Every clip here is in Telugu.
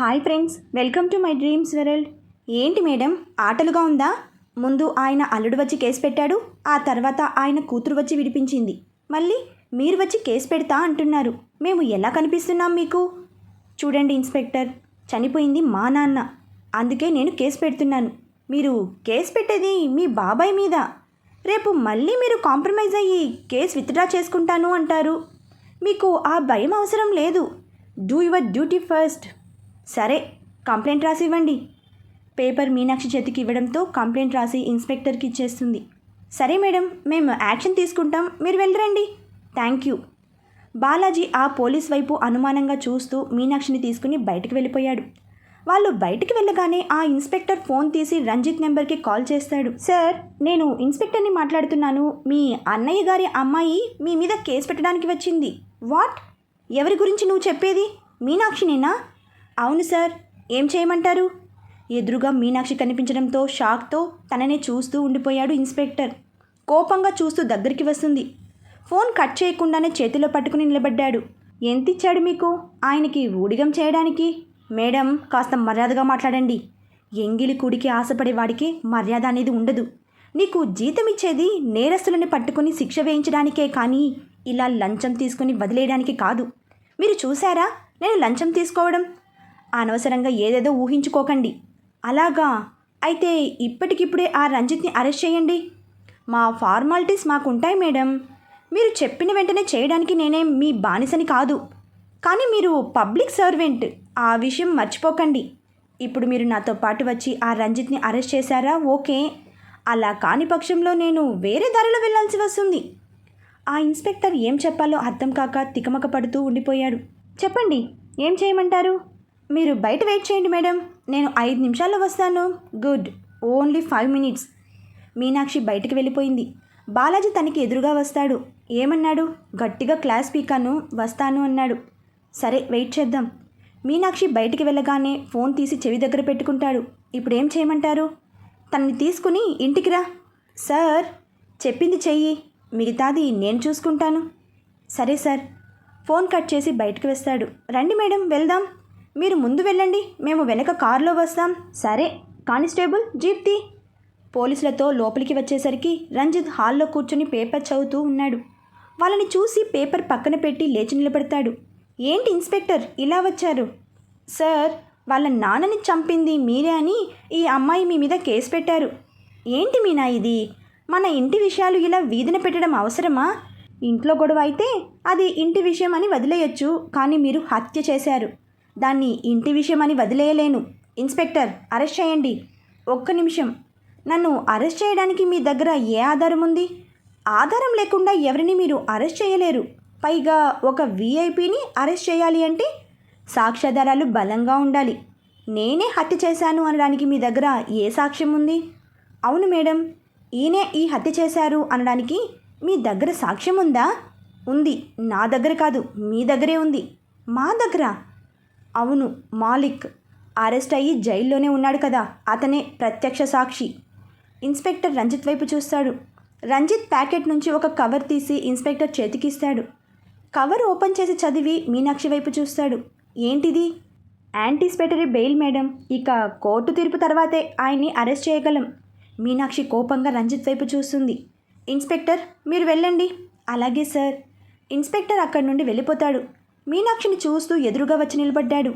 Hi friends welcome to my dreams world. ఏంటి మేడం ఆటలుగా ఉందా? ముందు ఆయన అల్లుడు వచ్చి కేసు పెట్టాడు ఆ తర్వాత ఆయన కూతురు వచ్చి విడిపించింది. మళ్ళీ మీరు వచ్చి కేసు పెడతా అంటున్నారు. మేము ఎలా కనిపిస్తున్నాం మీకు? చూడండి ఇన్స్పెక్టర్ చనిపోయింది మా నాన్న. అందుకే నేను కేసు పెడుతున్నాను. మీరు కేసు పెట్టేది మీ బాబాయ్ మీద. రేపు మళ్ళీ మీరు కాంప్రమైజ్ అయ్యి కేసు విత్డ్రా చేసుకుంటాను అంటారు. మీకు ఆ భయం అవసరం లేదు. Do your duty first. సరే కంప్లైంట్ రాసి ఇవ్వండి పేపర్ మీనాక్షి చేతికి ఇవ్వడంతో కంప్లైంట్ రాసి ఇన్స్పెక్టర్కి ఇచ్చేస్తుంది. సరే మేడం మేము యాక్షన్ తీసుకుంటాం మీరు వెళ్ళరండి. Thank you. బాలాజీ ఆ పోలీస్ వైపు అనుమానంగా చూస్తూ మీనాక్షిని తీసుకుని బయటికి వెళ్ళిపోయాడు. వాళ్ళు బయటికి వెళ్ళగానే ఆ ఇన్స్పెక్టర్ ఫోన్ తీసి రంజిత్ నెంబర్కి కాల్ చేస్తాడు. సార్ నేను ఇన్స్పెక్టర్ని మాట్లాడుతున్నాను. మీ అన్నయ్య గారి అమ్మాయి మీ మీద కేసు పెట్టడానికి వచ్చింది. వాట్? ఎవరి గురించి నువ్వు చెప్పేది? మీనాక్షినేనా? అవును సార్. ఏం చేయమంటారు? ఎదురుగా మీనాక్షి కనిపించడంతో షాక్తో తననే చూస్తూ ఉండిపోయాడు ఇన్స్పెక్టర్. కోపంగా చూస్తూ దగ్గరికి వస్తుంది. ఫోన్ కట్ చేయకుండానే చేతిలో పట్టుకుని నిలబడ్డాడు. ఎంత ఇచ్చాడు మీకు? ఆయనకి ఊడిగం చేయడానికి? మేడం కాస్త మర్యాదగా మాట్లాడండి. ఎంగిలి కుడికి ఆశపడే వాడికి మర్యాద అనేది ఉండదు. నీకు జీతం ఇచ్చేది నేరస్తులని పట్టుకుని శిక్ష వేయించడానికే కానీ ఇలా లంచం తీసుకుని వదిలేయడానికి కాదు. మీరు చూసారా నేను లంచం తీసుకోవడం. అనవసరంగా ఏదేదో ఊహించుకోకండి. అలాగా? అయితే ఇప్పటికిప్పుడే ఆ రంజిత్ని అరెస్ట్ చేయండి. మా ఫార్మాలిటీస్ మాకుంటాయి మేడం. మీరు చెప్పిన వెంటనే చేయడానికి నేనేం మీ బానిసని కాదు. కానీ మీరు పబ్లిక్ సర్వెంట్. ఆ విషయం మర్చిపోకండి. ఇప్పుడు మీరు నాతో పాటు వచ్చి ఆ రంజిత్ని అరెస్ట్ చేశారా? ఓకే. అలా కాని పక్షంలో నేను వేరే దారిలో వెళ్ళాల్సి వస్తుంది. ఆ ఇన్స్పెక్టర్ ఏం చెప్పాలో అర్థం కాక తికమక పడుతూ ఉండిపోయాడు. చెప్పండి ఏం చేయమంటారు? మీరు బయట వెయిట్ చేయండి మేడం. నేను ఐదు నిమిషాల్లో వస్తాను. Good. Only five minutes. Meenakshi బయటికి వెళ్ళిపోయింది. బాలాజీ తనకి ఎదురుగా వస్తాడు. ఏమన్నాడు? గట్టిగా క్లాస్ పీకాను వస్తాను అన్నాడు. సరే వెయిట్ చేద్దాం. మీనాక్షి బయటికి వెళ్ళగానే ఫోన్ తీసి చెవి దగ్గర పెట్టుకుంటాడు. ఇప్పుడు ఏం చేయమంటారు? తనని తీసుకుని ఇంటికి రా. సార్ చెప్పింది చెయ్యి. మిగతాది నేను చూసుకుంటాను. సరే సార్. ఫోన్ కట్ చేసి బయటకు వస్తాడు. రండి మేడం వెళ్దాం. మీరు ముందు వెళ్ళండి మేము వెనక కారులో వస్తాం. సరే కానిస్టేబుల్ జీప్తి పోలీసులతో లోపలికి వచ్చేసరికి రంజిత్ హాల్లో కూర్చొని పేపర్ చదువుతూ ఉన్నాడు. వాళ్ళని చూసి పేపర్ పక్కన పెట్టి లేచి నిలబెడతాడు. ఏంటి ఇన్స్పెక్టర్ ఇలా వచ్చారు? సార్ వాళ్ళ నాన్నని చంపింది మీరే అని ఈ అమ్మాయి మీ మీద కేసు పెట్టారు. ఏంటి మీనా ఇది? మన ఇంటి విషయాలు ఇలా వీధిన పెట్టడం అవసరమా? ఇంట్లో గొడవ అయితే అది ఇంటి విషయం అని వదిలేయొచ్చు కానీ మీరు హత్య చేశారు. దాన్ని ఇంటి విషయం అని వదిలేయలేను. ఇన్స్పెక్టర్ అరెస్ట్ చేయండి. ఒక్క నిమిషం. నన్ను అరెస్ట్ చేయడానికి మీ దగ్గర ఏ ఆధారం ఉంది? ఆధారం లేకుండా ఎవరిని మీరు అరెస్ట్ చేయలేరు? పైగా ఒక వీఐపీని అరెస్ట్ చేయాలి అంటే సాక్ష్యాధారాలు బలంగా ఉండాలి. నేనే హత్య చేశాను అనడానికి మీ దగ్గర ఏ సాక్ష్యం ఉంది? అవును మేడం ఈయనే ఈ హత్య చేశారు అనడానికి మీ దగ్గర సాక్ష్యం ఉందా? ఉంది. నా దగ్గర కాదు మీ దగ్గరే ఉంది. మా దగ్గర. అవును మాలిక్ అరెస్ట్ అయ్యి జైల్లోనే ఉన్నాడు కదా అతనే ప్రత్యక్ష సాక్షి. ఇన్స్పెక్టర్ రంజిత్ వైపు చూస్తాడు. రంజిత్ ప్యాకెట్ నుంచి ఒక కవర్ తీసి ఇన్స్పెక్టర్ చేతికిస్తాడు. కవర్ ఓపెన్ చేసి చదివి మీనాక్షి వైపు చూస్తాడు. ఏంటిది? Anticipatory bail madam. ఇక కోర్టు తీర్పు తర్వాతే ఆయన్ని అరెస్ట్ చేయగలం. మీనాక్షి కోపంగా రంజిత్ వైపు చూస్తుంది. ఇన్స్పెక్టర్ మీరు వెళ్ళండి. అలాగే సార్. ఇన్స్పెక్టర్ అక్కడి నుండి వెళ్ళిపోతాడు. మీనాక్షిని చూస్తూ ఎదురుగా వచ్చి నిలబడ్డాడు.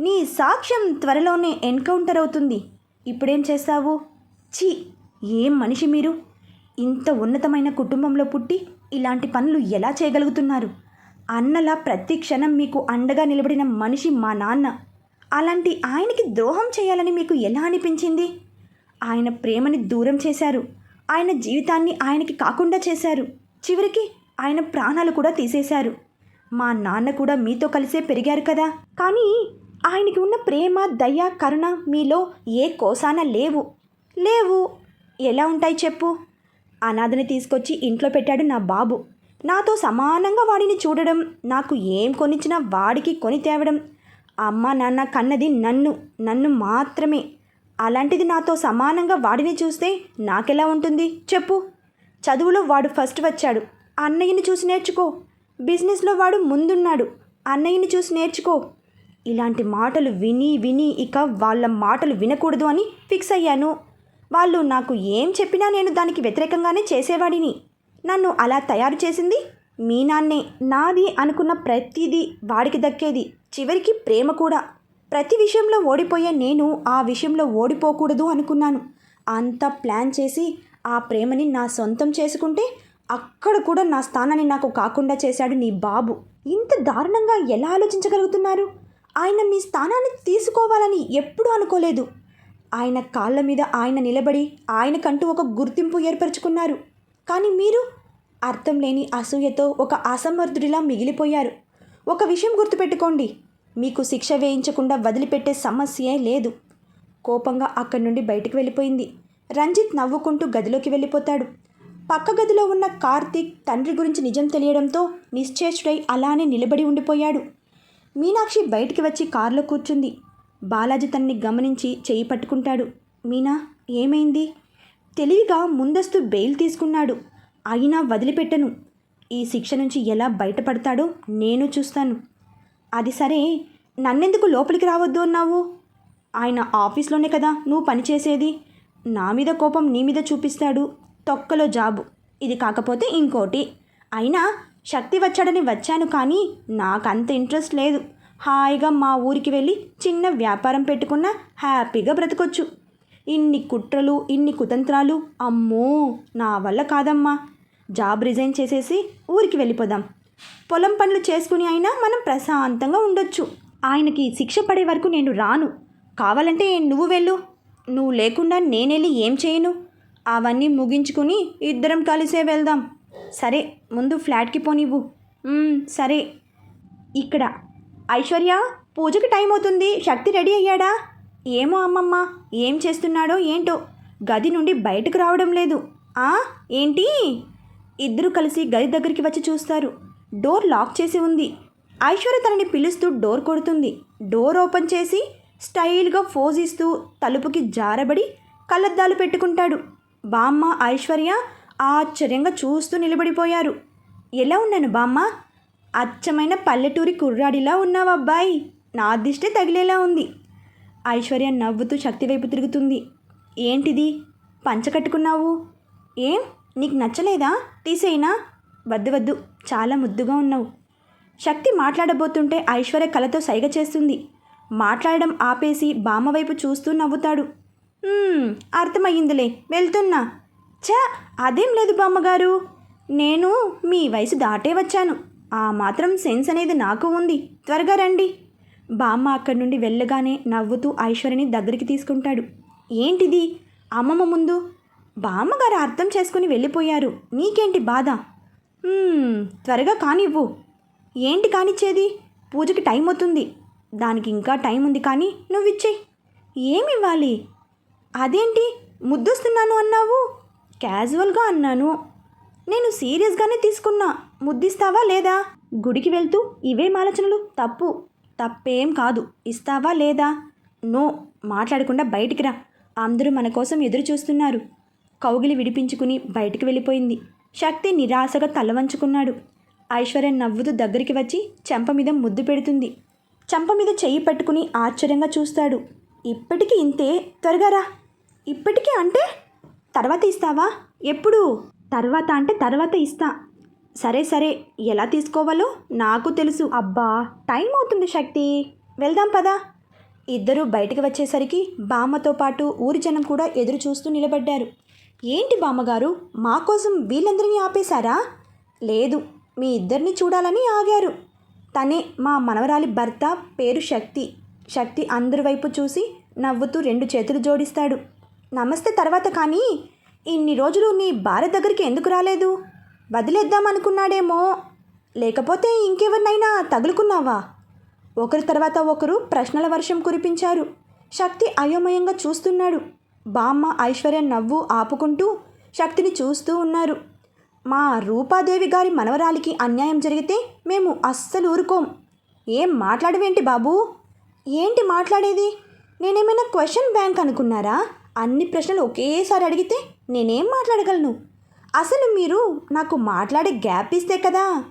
నీ సాక్ష్యం త్వరలోనే ఎన్కౌంటర్ అవుతుంది. ఇప్పుడేం చేస్తావు? ఛీ! ఏం మనిషి మీరు? ఇంత ఉన్నతమైన కుటుంబంలో పుట్టి ఇలాంటి పనులు ఎలా చేయగలుగుతున్నారు? అన్నలా ప్రతి క్షణం మీకు అండగా నిలబడిన మనిషి మా నాన్న. అలాంటి ఆయనకి ద్రోహం చేయాలని మీకు ఎలా అనిపించింది? ఆయన ప్రేమని దూరం చేశారు. ఆయన జీవితాన్ని ఆయనకి కాకుండా చేశారు. చివరికి ఆయన ప్రాణాలు కూడా తీసేశారు. మా నాన్న కూడా మీతో కలిసే పెరిగారు కదా. కానీ ఆయనకి ఉన్న ప్రేమ దయ కరుణ మీలో ఏ కోసాన లేవు. లేవు. ఎలా ఉంటాయి చెప్పు. అనాథని తీసుకొచ్చి ఇంట్లో పెట్టాడు నా బాబు. నాతో సమానంగా వాడిని చూడడం నాకు ఏం కొనిచ్చినా వాడికి కొని తేవడం అమ్మ నాన్న కన్నది నన్ను నన్ను మాత్రమే. అలాంటిది నాతో సమానంగా వాడిని చూస్తే నాకెలా ఉంటుంది చెప్పు. చదువులో వాడు ఫస్ట్ వచ్చాడు. అన్నయ్యని చూసి నేర్చుకో. బిజినెస్లో వాడు ముందున్నాడు. అన్నయ్యని చూసి నేర్చుకో. ఇలాంటి మాటలు విని విని ఇక వాళ్ళ మాటలు వినకూడదు అని ఫిక్స్ అయ్యాను. వాళ్ళు నాకు ఏం చెప్పినా నేను దానికి వ్యతిరేకంగానే చేసేవాడిని. నన్ను అలా తయారు చేసింది మీ నాన్నే. నాది అనుకున్న ప్రతిదీ వాడికి దక్కేది. చివరికి ప్రేమ కూడా. ప్రతి విషయంలో ఓడిపోయే నేను ఆ విషయంలో ఓడిపోకూడదు అనుకున్నాను. అంత ప్లాన్ చేసి ఆ ప్రేమని నా సొంతం చేసుకుంటే అక్కడ కూడా నా స్థానాన్ని నాకు కాకుండా చేశాడు నీ బాబు. ఇంత దారుణంగా ఎలా ఆలోచించగలుగుతున్నారు? ఆయన మీ స్థానాన్ని తీసుకోవాలని ఎప్పుడూ అనుకోలేదు. ఆయన కాళ్ళ మీద ఆయన నిలబడి ఆయనకంటూ ఒక గుర్తింపు ఏర్పరచుకున్నారు. కానీ మీరు అర్థం లేని అసూయతో ఒక అసమర్థుడిలా మిగిలిపోయారు. ఒక విషయం గుర్తుపెట్టుకోండి. మీకు శిక్ష వేయించకుండా వదిలిపెట్టే సమస్యే లేదు. కోపంగా అక్కడి నుండి బయటకు వెళ్ళిపోయింది. రంజిత్ నవ్వుకుంటూ గదిలోకి వెళ్ళిపోతాడు. పక్క గదిలో ఉన్న కార్తీక్ తండ్రి గురించి నిజం తెలియడంతో నిశ్చేష్డై అలానే నిలబడి ఉండిపోయాడు. మీనాక్షి బయటికి వచ్చి కారులో కూర్చుంది. బాలాజీ తనని గమనించి చేయి పట్టుకుంటాడు. మీనా ఏమైంది? తెలివిగా ముందస్తు బెయిల్ తీసుకున్నాడు. అయినా వదిలిపెట్టను. ఈ శిక్ష నుంచి ఎలా బయటపడతాడో నేను చూస్తాను. అది సరే నన్నెందుకు లోపలికి రావద్దు అన్నావు? ఆయన ఆఫీస్లోనే కదా నువ్వు పనిచేసేది. నా మీద కోపం నీ మీద చూపిస్తాడు. తొక్కలో జాబు. ఇది కాకపోతే ఇంకోటి. అయినా శక్తి వచ్చాడని వచ్చాను కానీ నాకంత ఇంట్రెస్ట్ లేదు. హాయిగా మా ఊరికి వెళ్ళి చిన్న వ్యాపారం పెట్టుకున్న హ్యాపీగా బ్రతకొచ్చు. ఇన్ని కుట్రలు ఇన్ని కుతంత్రాలు అమ్మో! నా వల్ల కాదమ్మా. జాబ్ రిజైన్ చేసేసి ఊరికి వెళ్ళిపోదాం. పొలం పనులు చేసుకుని అయినా మనం ప్రశాంతంగా ఉండొచ్చు. ఆయనకి శిక్ష పడే వరకు నేను రాను. కావాలంటే నువ్వు వెళ్ళు. నువ్వు లేకుండా నేనెళ్ళి ఏం చేయను? అవన్నీ ముగించుకుని ఇద్దరం కలిసే వెళ్దాం. సరే ముందు ఫ్లాట్కి పోనివ్వు. సరే. ఇక్కడ. ఐశ్వర్య పూజకి టైం అవుతుంది. శక్తి రెడీ అయ్యాడా? ఏమో అమ్మమ్మ ఏం చేస్తున్నాడో ఏంటో. గది నుండి బయటకు రావడం లేదు. ఆ ఏంటి? ఇద్దరు కలిసి గది దగ్గరికి వచ్చి చూస్తారు. డోర్ లాక్ చేసి ఉంది. ఐశ్వర్య తనని పిలుస్తూ డోర్ కొడుతుంది. డోర్ ఓపెన్ చేసి స్టైల్గా ఫోజ్ ఇస్తూ తలుపుకి జారబడి కళ్ళద్దాలు పెట్టుకుంటాడు. బామ్మ ఐశ్వర్య ఆశ్చర్యంగా చూస్తూ నిలబడిపోయారు. ఎలా ఉన్నాను బామ్మ? అచ్చమైన పల్లెటూరి కుర్రాడిలా ఉన్నావబ్బాయి నా దిష్టే తగిలేలా ఉంది. ఐశ్వర్య నవ్వుతూ శక్తి వైపు తిరుగుతుంది. ఏంటిది? పంచ కట్టుకున్నావు? ఏం? నీకు నచ్చలేదా? తీసేయినా? వద్దు వద్దు. చాలా ముద్దుగా ఉన్నావు. శక్తి మాట్లాడబోతుంటే ఐశ్వర్య కలతో సైగ చేస్తుంది. మాట్లాడడం ఆపేసి బామ్మ వైపు చూస్తూ నవ్వుతాడు. అర్థమయ్యిందిలే. వెళ్తున్నా. చ అదేం లేదు బామ్మగారు. నేను మీ వయసు దాటే వచ్చాను. ఆ మాత్రం సెన్స్ అనేది నాకు ఉంది. త్వరగా రండి. బామ్మ అక్కడి నుండి వెళ్ళగానే నవ్వుతూ ఐశ్వర్యని దగ్గరికి తీసుకుంటాడు. ఏంటిది? అమ్మమ్మ ముందు. బామ్మగారు అర్థం చేసుకుని వెళ్ళిపోయారు. నీకేంటి బాధ? త్వరగా కానివ్వు. ఏంటి కానిచ్చేది? పూజకి టైం అవుతుంది దానికి ఇంకా టైం ఉంది కానీ నువ్వు ఇచ్చేయి ఏమి ఇవ్వాలి అదేంటి? ముద్దొస్తున్నాను అన్నావు? క్యాజువల్గా అన్నాను. నేను సీరియస్గానే తీసుకున్నా. ముద్దిస్తావా లేదా? గుడికి వెళ్తూ ఇవేం ఆలోచనలు. తప్పు. తప్పేం కాదు. ఇస్తావా లేదా? నో. మాట్లాడకుండా బయటికి రా. అందరూ మన కోసం ఎదురు చూస్తున్నారు కౌగిలి విడిపించుకుని బయటికి వెళ్ళిపోయింది. శక్తి నిరాశగా తలవంచుకున్నాడు ఐశ్వర్య నవ్వుతూ దగ్గరికి వచ్చి చెంప మీద ముద్దు పెడుతుంది. చెంప మీద చెయ్యి పట్టుకుని ఆశ్చర్యంగా చూస్తాడు. ఇప్పటికీ ఇంతే. త్వరగా రా. ఇప్పటికీ అంటే తర్వాత ఇస్తావా? ఎప్పుడు? తర్వాత అంటే తర్వాత ఇస్తా. సరే సరే. ఎలా తీసుకోవాలో నాకు తెలుసు. అబ్బా టైం అవుతుంది శక్తి. వెళ్దాం పదా. ఇద్దరూ బయటకు వచ్చేసరికి బామ్మతో పాటు ఊరి జనం కూడా ఎదురు చూస్తూ నిలబడ్డారు. ఏంటి బామ్మగారు? మా కోసం వీళ్ళందరినీ ఆపేశారా? లేదు మీ ఇద్దరిని చూడాలని ఆగారు. తనే మా మనవరాలి భర్త పేరు శక్తి. శక్తి అందరి వైపు చూసి నవ్వుతూ రెండు చేతులు జోడిస్తాడు. నమస్తే తర్వాత కానీ ఇన్ని రోజులు నీ భార్య దగ్గరికి ఎందుకు రాలేదు? వదిలేద్దాం అనుకున్నాడేమో లేకపోతే ఇంకెవరినైనా తగులుకున్నావా? ఒకరి తర్వాత ఒకరు ప్రశ్నల వర్షం కురిపించారు. శక్తి అయోమయంగా చూస్తున్నాడు. బామ్మ ఐశ్వర్య నవ్వు ఆపుకుంటూ శక్తిని చూస్తూ ఉన్నారు. మా రూపాదేవి గారి మనవరాలికి అన్యాయం జరిగితే మేము అస్సలు ఊరుకోం. ఏం మాట్లాడవేంటి బాబు? ఏంటి మాట్లాడేది? నేనేమైనా క్వశ్చన్ బ్యాంక్ అనుకున్నారా? అన్ని ప్రశ్నలు ఒకేసారి అడిగితే నేనేం మాట్లాడగలను? అసలు మీరు నాకు మాట్లాడే గ్యాప్ ఇస్తే కదా?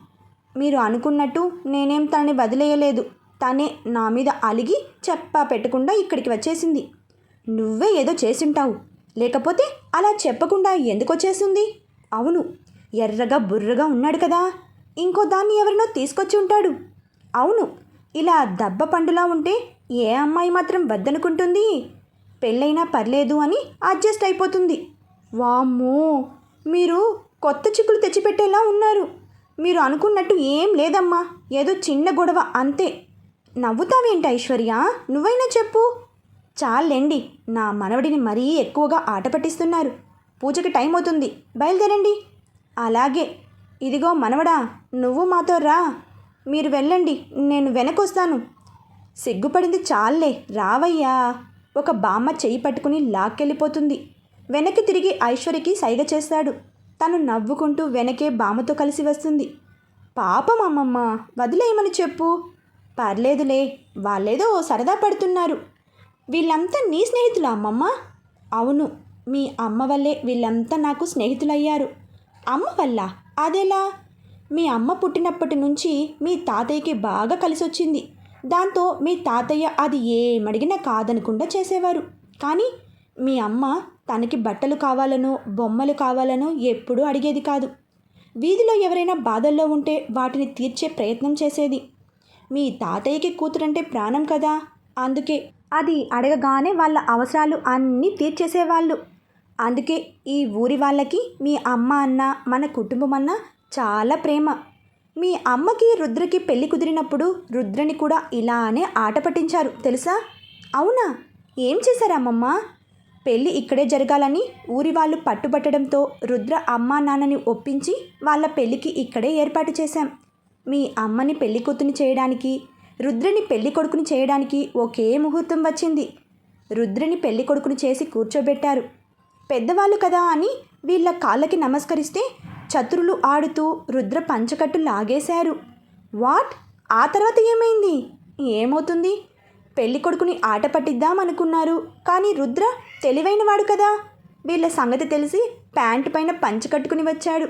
మీరు అనుకున్నట్టు నేనేం తనని వదిలేయలేదు. తనే నా మీద అలిగి చెప్పా పెట్టకుండా ఇక్కడికి వచ్చేసింది. నువ్వే ఏదో చేసుంటావు. లేకపోతే అలా చెప్పకుండా ఎందుకు వచ్చేసింది అవును ఎర్రగా బుర్రగా ఉన్నాడు కదా. ఇంకో దాన్ని ఎవరినో తీసుకొచ్చి ఉంటాడు. అవును ఇలా దబ్బ పండులా ఉంటే ఏ అమ్మాయి మాత్రం వద్దనుకుంటుంది? పెళ్ళైనా పర్లేదు అని అడ్జస్ట్ అయిపోతుంది. వామ్మో! మీరు కొత్త చిక్కులు తెచ్చిపెట్టేలా ఉన్నారు. మీరు అనుకున్నట్టు ఏం లేదమ్మా. ఏదో చిన్న గొడవ అంతే. నవ్వుతావేంటి ఐశ్వర్య? నువ్వైనా చెప్పు. చాలండి. నా మనవడిని మరీ ఎక్కువగా ఆట పట్టిస్తున్నారు. పూజకి టైం అవుతుంది. బయలుదేరండి. అలాగే. ఇదిగో మనవడా నువ్వు మాతో రా. మీరు వెళ్ళండి. నేను వెనకొస్తాను. సిగ్గుపడింది చాలే. రావయ్యా. ఒక బామ్మ చేయి పట్టుకుని లాక్కెళ్ళిపోతుంది. వెనక్కి తిరిగి ఐశ్వర్యకి సైగ చేస్తాడు. తను నవ్వుకుంటూ వెనకే బామ్మతో కలిసి వస్తుంది. పాపం అమ్మమ్మ వదిలేయమని చెప్పు. పర్లేదులే వాళ్ళేదో సరదా పడుతున్నారు. వీళ్ళంతా నీ స్నేహితులు అమ్మమ్మ? అవును మీ అమ్మ వల్లే వీళ్ళంతా నాకు స్నేహితులయ్యారు. అమ్మ వల్ల? అదేలా? మీ అమ్మ పుట్టినప్పటి నుంచి మీ తాతయ్యకి బాగా కలిసొచ్చింది. దాంతో మీ తాతయ్య అది ఏమడిగినా కాదనకుండా చేసేవారు. కానీ మీ అమ్మ తనకి బట్టలు కావాలనో బొమ్మలు కావాలనో ఎప్పుడూ అడిగేది కాదు. వీధిలో ఎవరైనా బాధల్లో ఉంటే వాటిని తీర్చే ప్రయత్నం చేసేది. మీ తాతయ్యకి కూతురంటే ప్రాణం కదా. అందుకే అది అడగగానే వాళ్ళ అవసరాలు అన్నీ తీర్చేసేవాళ్ళు. అందుకే ఈ ఊరి వాళ్ళకి మీ అమ్మ అన్న మన కుటుంబం అన్న చాలా ప్రేమ. మీ అమ్మకి రుద్రకి పెళ్ళి కుదిరినప్పుడు రుద్రని కూడా ఇలానే ఆట పట్టించారు తెలుసా? అవునా? ఏం చేశారు అమ్మమ్మ? పెళ్ళి ఇక్కడే జరగాలని ఊరి వాళ్ళు పట్టుబట్టడంతో రుద్ర అమ్మా నాన్నని ఒప్పించి వాళ్ళ పెళ్ళికి ఇక్కడే ఏర్పాటు చేశాం. మీ అమ్మని పెళ్ళి కూతుని చేయడానికి రుద్రని పెళ్ళి కొడుకుని చేయడానికి ఒకే ముహూర్తం వచ్చింది. రుద్రని పెళ్ళి కొడుకుని చేసి కూర్చోబెట్టారు. పెద్దవాళ్ళు కదా అని వీళ్ళ కాళ్ళకి నమస్కరిస్తే చతురులు ఆడుతూ రుద్ర పంచకట్టు లాగేశారు. వాట్? ఆ తర్వాత ఏమైంది? ఏమవుతుంది? పెళ్ళి కొడుకుని ఆట పట్టిద్దామనుకున్నారు కానీ రుద్ర తెలివైనవాడు కదా. వీళ్ళ సంగతి తెలిసి ప్యాంటు పైన పంచకట్టుకుని వచ్చాడు.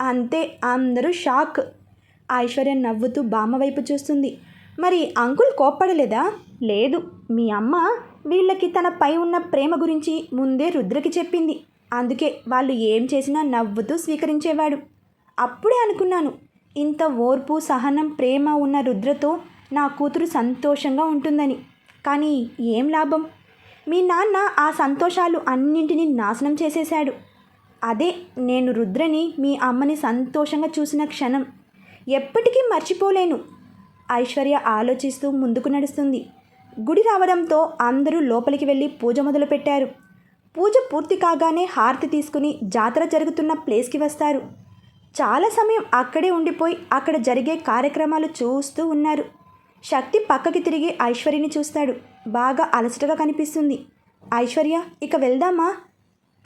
అంతే అందరూ షాక్. ఐశ్వర్య నవ్వుతూ బామ్మ వైపు చూస్తుంది. మరి అంకుల్ కోప్పడలేదా? లేదు మీ అమ్మ వీళ్ళకి తన పై ఉన్న ప్రేమ గురించి ముందే రుద్రకి చెప్పింది. అందుకే వాళ్ళు ఏం చేసినా నవ్వుతూ స్వీకరించేవాడు. అప్పుడే అనుకున్నాను ఇంత ఓర్పు సహనం ప్రేమ ఉన్న రుద్రతో నా కూతురు సంతోషంగా ఉంటుందని. కానీ ఏం లాభం? మీ నాన్న ఆ సంతోషాలు అన్నింటినీ నాశనం చేసేశాడు. అదే నేను రుద్రని మీ అమ్మని సంతోషంగా చూసిన క్షణం. ఎప్పటికీ మర్చిపోలేను. ఐశ్వర్య ఆలోచిస్తూ ముందుకు నడుస్తుంది. గుడి రావడంతో అందరూ లోపలికి వెళ్ళి పూజ మొదలుపెట్టారు. పూజ పూర్తి కాగానే హారతి తీసుకుని జాతర జరుగుతున్న ప్లేస్కి వస్తారు. చాలా సమయం అక్కడే ఉండిపోయి అక్కడ జరిగే కార్యక్రమాలు చూస్తూ ఉన్నారు. శక్తి పక్కకి తిరిగి ఐశ్వర్యని చూస్తాడు. బాగా అలసటగా కనిపిస్తుంది. ఐశ్వర్య ఇక వెళ్దామా?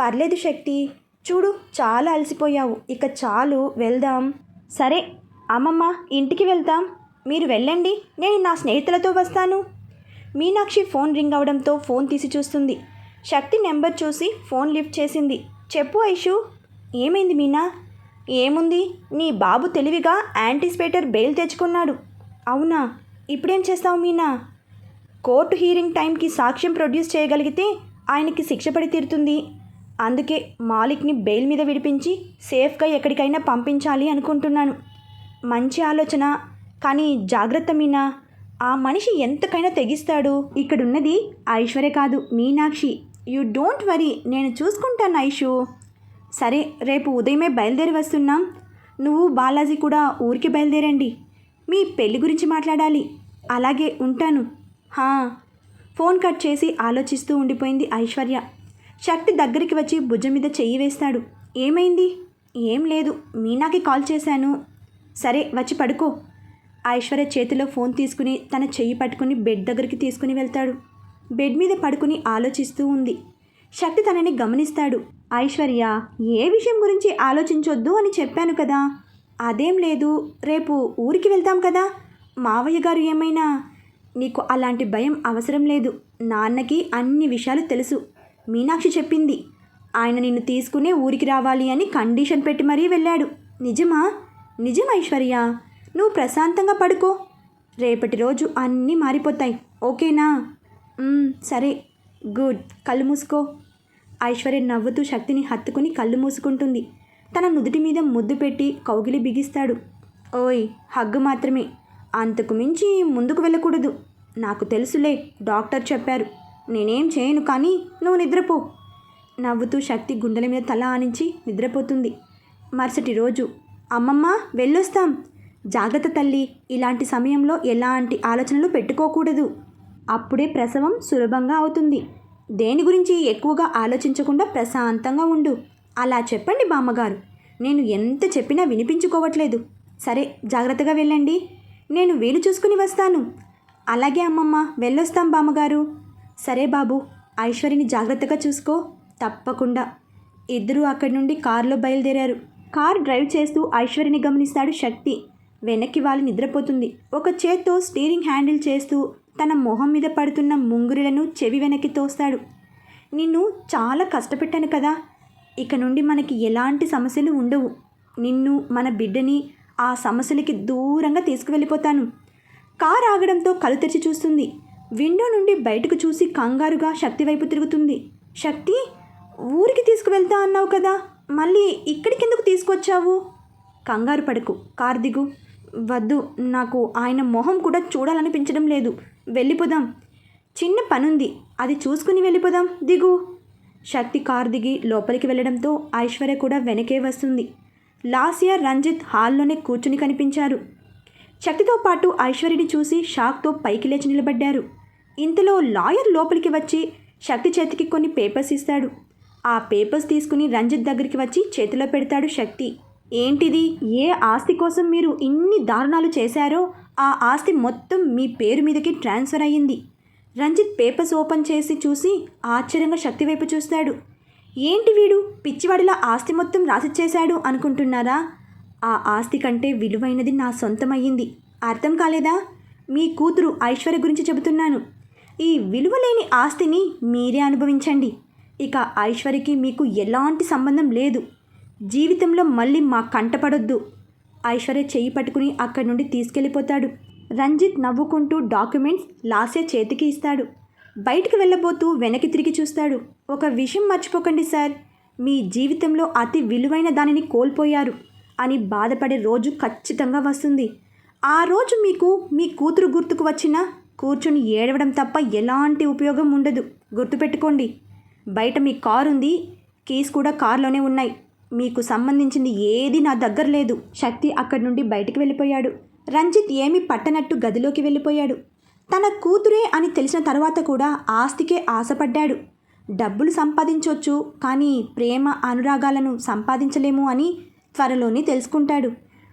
పర్లేదు శక్తి. చూడు చాలా అలసిపోయావు. ఇక చాలు వెళ్దాం. సరే అమ్మమ్మ ఇంటికి వెళ్తాం. మీరు వెళ్ళండి. నేను నా స్నేహితులతో వస్తాను. మీనాక్షి ఫోన్ రింగ్ అవడంతో ఫోన్ తీసి చూస్తుంది. శక్తి నెంబర్ చూసి ఫోన్ లిఫ్ట్ చేసింది. చెప్పు ఐషు ఏమైంది మీనా? ఏముంది? నీ బాబు తెలివిగా యాంటిసిపేటర్ బెయిల్ తెచ్చుకున్నాడు. అవునా? ఇప్పుడేం చేస్తావు మీనా? కోర్టు హీరింగ్ టైంకి సాక్ష్యం ప్రొడ్యూస్ చేయగలిగితే ఆయనకి శిక్ష పడి తీరుతుంది. అందుకే మాలిక్ని బెయిల్ మీద విడిపించి సేఫ్గా ఎక్కడికైనా పంపించాలి అనుకుంటున్నాను. మంచి ఆలోచన. కానీ జాగ్రత్త మీనా. ఆ మనిషి ఎంతకైనా తెగిస్తాడు. ఇక్కడున్నది ఐశ్వర్య కాదు మీనాక్షి. యూ డోంట్ వరీ నేను చూసుకుంటాను ఐషు. సరే రేపు ఉదయమే బయలుదేరి వస్తున్నాం. నువ్వు బాలాజీ కూడా ఊరికి బయలుదేరండి. మీ పెళ్ళి గురించి మాట్లాడాలి. అలాగే ఉంటాను. హా. ఫోన్ కట్ చేసి ఆలోచిస్తూ ఉండిపోయింది ఐశ్వర్య. శక్తి దగ్గరికి వచ్చి భుజం మీద చెయ్యి వేస్తాడు. ఏమైంది? ఏం లేదు మీనాకి కాల్ చేశాను. సరే వచ్చి పడుకో. ఐశ్వర్య చేతిలో ఫోన్ తీసుకుని తన చెయ్యి పట్టుకుని బెడ్ దగ్గరికి తీసుకుని వెళ్తాడు. బెడ్ మీద పడుకుని ఆలోచిస్తూ ఉంది. శక్తి తనని గమనిస్తాడు. ఐశ్వర్య ఏ విషయం గురించి ఆలోచించొద్దు అని చెప్పాను కదా. అదేం లేదు రేపు ఊరికి వెళ్తాం కదా. మావయ్య గారు ఏమైనా? నీకు అలాంటి భయం అవసరం లేదు. నాన్నకి అన్ని విషయాలు తెలుసు. మీనాక్షి చెప్పింది. ఆయన నిన్ను తీసుకునే ఊరికి రావాలి అని కండిషన్ పెట్టి మరీ వెళ్ళాడు. నిజమా? నిజం ఐశ్వర్య. నువ్వు ప్రశాంతంగా పడుకో. రేపటి రోజు అన్నీ మారిపోతాయి. ఓకేనా? సరే. గుడ్. కళ్ళు మూసుకో. ఐశ్వర్య నవ్వుతూ శక్తిని హత్తుకుని కళ్ళు మూసుకుంటుంది. తన నుదుటి మీద ముద్దు పెట్టి కౌగిలి బిగిస్తాడు. ఓయ్ హగ్గు మాత్రమే. అంతకు మించి ముందుకు వెళ్ళకూడదు. నాకు తెలుసులే డాక్టర్ చెప్పారు. నేనేం చేయను కానీ నువ్వు నిద్రపో. నవ్వుతూ శక్తి గుండెల మీద తల ఆనించి నిద్రపోతుంది. మరుసటి రోజు అమ్మమ్మ వెళ్ళొస్తాం. జాగ్రత్త తల్లి ఇలాంటి సమయంలో ఎలాంటి ఆలోచనలు పెట్టుకోకూడదు. అప్పుడే ప్రసవం సులభంగా అవుతుంది. దేని గురించి ఎక్కువగా ఆలోచించకుండా ప్రశాంతంగా ఉండు. అలా చెప్పండి బామ్మగారు. నేను ఎంత చెప్పినా వినిపించుకోవట్లేదు. సరే జాగ్రత్తగా వెళ్ళండి. నేను వీలు చూసుకుని వస్తాను. అలాగే అమ్మమ్మ వెళ్ళొస్తాం బామ్మగారు. సరే బాబు ఐశ్వర్యని జాగ్రత్తగా చూసుకో. తప్పకుండా. ఇద్దరూ అక్కడి నుండి కారులో బయలుదేరారు. కార్ డ్రైవ్ చేస్తూ ఐశ్వర్యని గమనిస్తాడు శక్తి. వెనక్కి వాళ్ళు నిద్రపోతుంది. ఒక చేత్తో స్టీరింగ్ హ్యాండిల్ చేస్తూ తన మొహం మీద పడుతున్న ముంగురులను చెవి వెనక్కి తోస్తాడు. నిన్ను చాలా కష్టపెట్టాను కదా. ఇక నుండి మనకి ఎలాంటి సమస్యలు ఉండవు. నిన్ను మన బిడ్డని ఆ సమస్యలకి దూరంగా తీసుకువెళ్ళిపోతాను. కార్ ఆగడంతో కళ్ళు తెరిచి చూస్తుంది. విండో నుండి బయటకు చూసి కంగారుగా శక్తి వైపు తిరుగుతుంది. శక్తి ఊరికి తీసుకువెళ్తా అన్నావు కదా. మళ్ళీ ఇక్కడికి ఎందుకు తీసుకొచ్చావు? కంగారు పడకు. కార్ దిగు. వద్దు. నాకు ఆయన మొహం కూడా చూడాలనిపించడం లేదు. వెళ్ళిపోదాం. చిన్న పనుంది. అది చూసుకుని వెళ్ళిపోదాం. దిగు. శక్తి కార్ దిగి లోపలికి వెళ్ళడంతో ఐశ్వర్య కూడా వెనకే వస్తుంది. లాసియా రంజిత్ హాల్లోనే కూర్చుని కనిపించారు. శక్తితో పాటు ఐశ్వర్యని చూసి షాక్తో పైకి లేచి నిలబడ్డారు. ఇంతలో లాయర్ లోపలికి వచ్చి శక్తి చేతికి కొన్ని పేపర్స్ ఇస్తాడు. ఆ పేపర్స్ తీసుకుని రంజిత్ దగ్గరికి వచ్చి చేతిలో పెడతాడు శక్తి. ఏంటిది? ఏ ఆస్తి కోసం మీరు ఇన్ని దారుణాలు చేశారో ఆ ఆస్తి మొత్తం మీ పేరు మీదకి ట్రాన్స్ఫర్ అయ్యింది. రంజిత్ పేపర్స్ ఓపెన్ చేసి చూసి ఆశ్చర్యంగా శక్తి వైపు చూస్తాడు. ఏంటి వీడు? పిచ్చివాడిలా ఆస్తి మొత్తం రాసిచ్చేశాడు అనుకుంటున్నారా? ఆ ఆస్తి కంటే విలువైనది నా సొంతమయ్యింది. అర్థం కాలేదా? మీ కూతురు ఐశ్వర్య గురించి చెబుతున్నాను. ఈ విలువలేని ఆస్తిని మీరే అనుభవించండి. ఇక ఐశ్వర్యకి మీకు ఎలాంటి సంబంధం లేదు. జీవితంలో మళ్ళీ మా కంటపడొద్దు ఐశ్వర్య చెయ్యి పట్టుకుని అక్కడి నుండి తీసుకెళ్ళిపోతాడు. రంజిత్ నవ్వుకుంటూ డాక్యుమెంట్స్ లాస్య చేతికి ఇస్తాడు. బయటికి వెళ్ళబోతూ వెనక్కి తిరిగి చూస్తాడు. ఒక విషయం మర్చిపోకండి సార్. మీ జీవితంలో అతి విలువైన దానిని కోల్పోయారు అని బాధపడే రోజు ఖచ్చితంగా వస్తుంది. ఆ రోజు మీకు మీ కూతురు గుర్తుకు వచ్చినా కూర్చొని ఏడవడం తప్ప ఎలాంటి ఉపయోగం ఉండదు. గుర్తుపెట్టుకోండి. బయట మీ కారు ఉంది కీస్ కూడా కారులోనే ఉన్నాయి. మీకు సంబంధించింది ఏది నా దగ్గర లేదు. శక్తి అక్కడి నుండి బయటికి వెళ్ళిపోయాడు. రంజిత్ ఏమీ పట్టనట్టు గదిలోకి వెళ్ళిపోయాడు. తన కూతురే అని తెలిసిన తర్వాత కూడా ఆస్తికే ఆశపడ్డాడు. డబ్బులు సంపాదించవచ్చు కానీ ప్రేమ అనురాగాలను సంపాదించలేము అని త్వరలోనే తెలుసుకుంటాడు.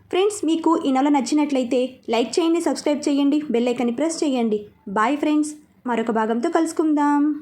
ఫ్రెండ్స్ మీకు ఈ నెల నచ్చినట్లయితే లైక్ చేయండి సబ్స్క్రైబ్ చేయండి బెల్ ప్రెస్ చేయండి. బాయ్ ఫ్రెండ్స్ మరొక భాగంతో కలుసుకుందాం.